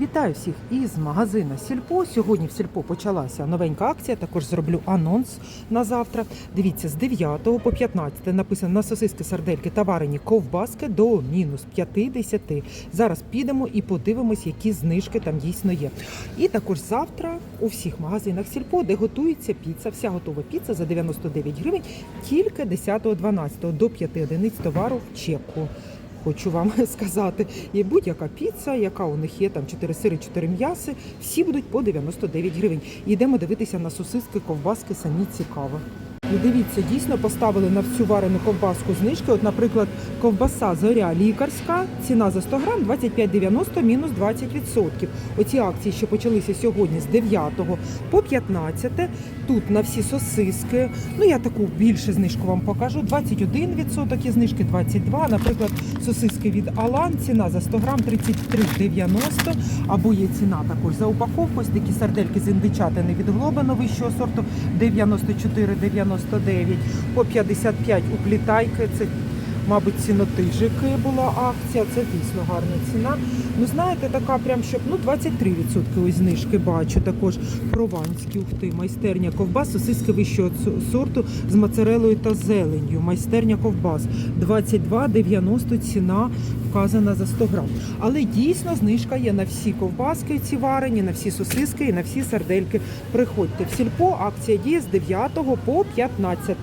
Вітаю всіх із магазина Сільпо. Сьогодні в Сільпо почалася новенька акція. Також зроблю анонс на завтра. Дивіться, з 9 по 15 написано на сосиски, сардельки та варені ковбаски до мінус 50. Зараз підемо і подивимось, які знижки там дійсно є. І також завтра у всіх магазинах Сільпо, де готується піца, вся готова піца за 99 гривень, тільки 10-12 до 5 одиниць товару в чеку. Хочу вам сказати, є будь-яка піца, яка у них є там 4 сири, 4 м'яси, всі будуть по 99 гривень. Йдемо дивитися на сосиски, ковбаски, самі цікаво. І дивіться, дійсно поставили на всю варену ковбаску знижки. От, наприклад, ковбаса зоря лікарська, ціна за 100 грам 25,90 мінус 20%. Оці акції, що почалися сьогодні з 9 по 15. Тут на всі сосиски. Ну я таку більше знижку вам покажу. 21% є знижки, 22. Наприклад, сосиски від Алан, ціна за 100 грам 33,90. Або є ціна також за упаковку. Ось такі сардельки з індичатини від Глобану вищого сорту 94,99. По 55 уплітайки. Це Мабуть, цінотижики була акція, це дійсно гарна ціна. Ну, знаєте, така прям, щоб ну 23% ось знижки бачу. Також прованські, ух ти, майстерня ковбас, сосиски вищого сорту з моцарелою та зеленню. Майстерня ковбас 22,90 ціна вказана за 100 грам. Але дійсно знижка є на всі ковбаски, ці варені, на всі сосиски і на всі сардельки. Приходьте в сільпо. Акція діє з 9 по 15.